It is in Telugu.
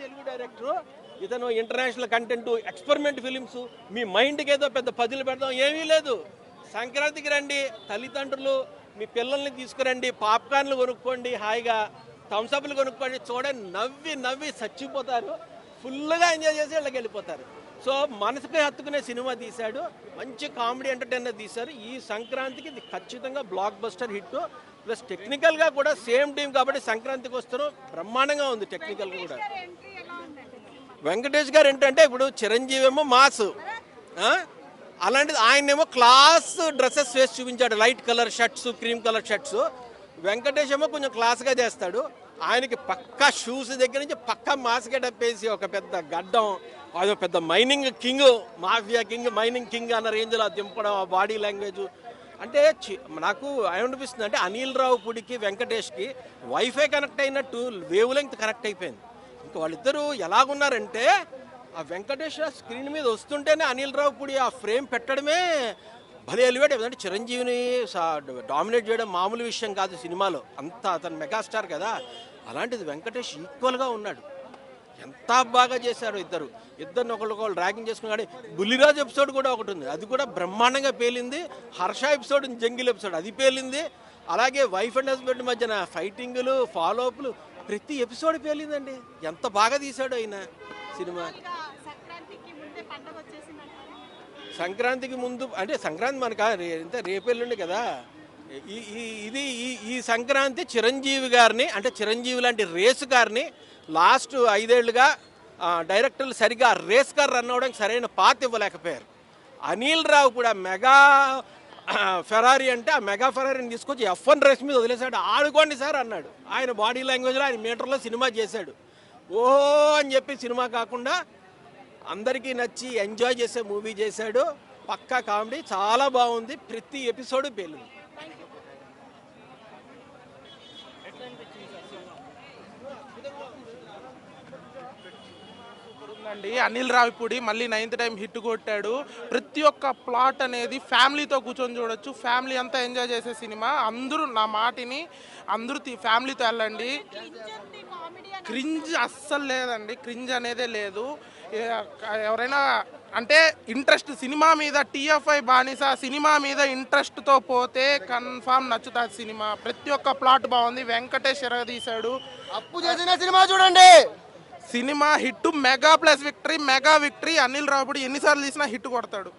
తెలుగు డైరెక్టర్. ఇతను ఇంటర్నేషనల్ కంటెంట్ ఎక్స్పెరిమెంట్ ఫిలిమ్స్ మీ మైండ్కి ఏదో పెద్ద పదులు పెడదాం ఏమీ లేదు. సంక్రాంతికి రండి తల్లిదండ్రులు మీ పిల్లల్ని తీసుకురండి పాప్కార్న్లు కొనుక్కోండి హాయిగా. థమ్స్అప్లు కొనుక్కోండి. చూడండి నవ్వి నవ్వి చచ్చిపోతారు. ఫుల్గా ఎంజాయ్ చేసి ఇళ్ళకి వెళ్ళిపోతారు. సో మనసుకి హత్తుకునే సినిమా తీశాడు. మంచి కామెడీ ఎంటర్టైనర్ తీశారు. ఈ సంక్రాంతికి ఇది ఖచ్చితంగా బ్లాక్ బస్టర్ హిట్. ప్లస్ టెక్నికల్గా కూడా సేమ్ టీం కాబట్టి సంక్రాంతికి వస్తారు బ్రహ్మాండంగా ఉంది టెక్నికల్గా కూడా. వెంకటేష్ గారు ఏంటంటే ఇప్పుడు చిరంజీవి ఏమో మాస్? అలాంటిది ఆయనేమో క్లాస్ డ్రెస్సెస్ వేసి చూపించాడు. Light colour shirts cream colour shirts Venkatesh ఏమో కొంచెం క్లాస్గా చేస్తాడు. ఆయనకి పక్కా షూస్ దగ్గర నుంచి పక్కా మాస్ డప్పేసి ఒక పెద్ద గడ్డం అదో పెద్ద mining king mafia king mining king అన్న రేంజ్లో దింపడం ఆ బాడీ లాంగ్వేజ్ అంటే చి- నాకు ఏమనిపిస్తుంది అంటే అనిల్ రావు పుడికి వెంకటేష్కి వైఫై కనెక్ట్ అయినట్టు వేవ్ లెంగ్త్ కనెక్ట్ అయిపోయింది. ఇంకా వాళ్ళిద్దరూ ఎలాగున్నారంటే ఆ వెంకటేష్ స్క్రీన్ మీద వస్తుంటేనే అనిల్ రావు పుడి ఆ ఫ్రేమ్ పెట్టడమే భలే ఎలివేట్ అంటే చిరంజీవిని డామినేట్ చేయడం మామూలు విషయం కాదు సినిమాలో. అంత అతను మెగాస్టార్ కదా. అలాంటిది వెంకటేష్ ఈక్వల్గా ఉన్నాడు. ఎంత బాగా చేశారు ఇద్దరు. ఇద్దరిని ఒకళ్ళకొకళ్ళు ర్యాగింగ్ చేసుకుని కానీ బుల్లిరాజు ఎపిసోడ్ కూడా ఒకటి ఉంది. అది కూడా బ్రహ్మాండంగా పేలింది. హర్ష ఎపిసోడ్ జంగిల్ ఎపిసోడ్ అది పేలింది. అలాగే వైఫ్ అండ్ హస్బెండ్ మధ్యన ఫైటింగులు ఫాలోఅప్లు ప్రతి ఎపిసోడ్ పేలిందండి. ఎంత బాగా తీశాడు ఆయన సినిమా. సంక్రాంతికి ముందు అంటే సంక్రాంతి మనకు ఎంత రేపెల్లుండి కదా. ఈ ఇది ఈ ఈ సంక్రాంతి చిరంజీవి గారిని అంటే చిరంజీవి లాంటి రేసు గారిని లాస్ట్ ఐదేళ్ళుగా డైరెక్టర్లు సరిగా రేస్ కార్ రన్ అవ్వడానికి సరైన పాత ఇవ్వలేకపోయారు. అనిల్ రావు కూడా మెగా ఫెరారీ అంటే ఆ మెగా ఫెరారీని తీసుకొచ్చి ఎఫ్ వన్ రేస్ మీద వదిలేశాడు. ఆడుకోండి సార్ అన్నాడు. ఆయన బాడీ లాంగ్వేజ్లో ఆయన మీటర్లో సినిమా చేశాడు. ఓహో అని చెప్పి సినిమా కాకుండా అందరికీ నచ్చి ఎంజాయ్ చేసే మూవీ చేశాడు. పక్కా కామెడీ చాలా బాగుంది. ప్రతి ఎపిసోడ్ పేలింది. అండి అనిల్ రావిపూడి మళ్ళీ నైన్త్ టైం హిట్ కొట్టాడు. ప్రతి ఒక్క ప్లాట్ అనేది ఫ్యామిలీతో కూర్చొని చూడొచ్చు. ఫ్యామిలీ అంతా ఎంజాయ్ చేసే సినిమా. అందరూ నా మాటిని అందరూ ఫ్యామిలీతో వెళ్ళండి. క్రింజ్ అస్సలు లేదండి. క్రింజ్ అనేదే లేదు. ఎవరైనా అంటే ఇంట్రెస్ట్ సినిమా మీద టీఎఫ్ఐ బానిస సినిమా మీద ఇంట్రెస్ట్తో పోతే కన్ఫామ్ నచ్చుతుంది సినిమా. ప్రతి ఒక్క ప్లాట్ బాగుంది. వెంకటేశ్వర తీశాడు అప్పు చేసిన సినిమా చూడండి. Cinema hit mega plus victory mega victory Anil Ravipudi ఎన్నిసార్లు తీసినా హిట్ కొడతాడు.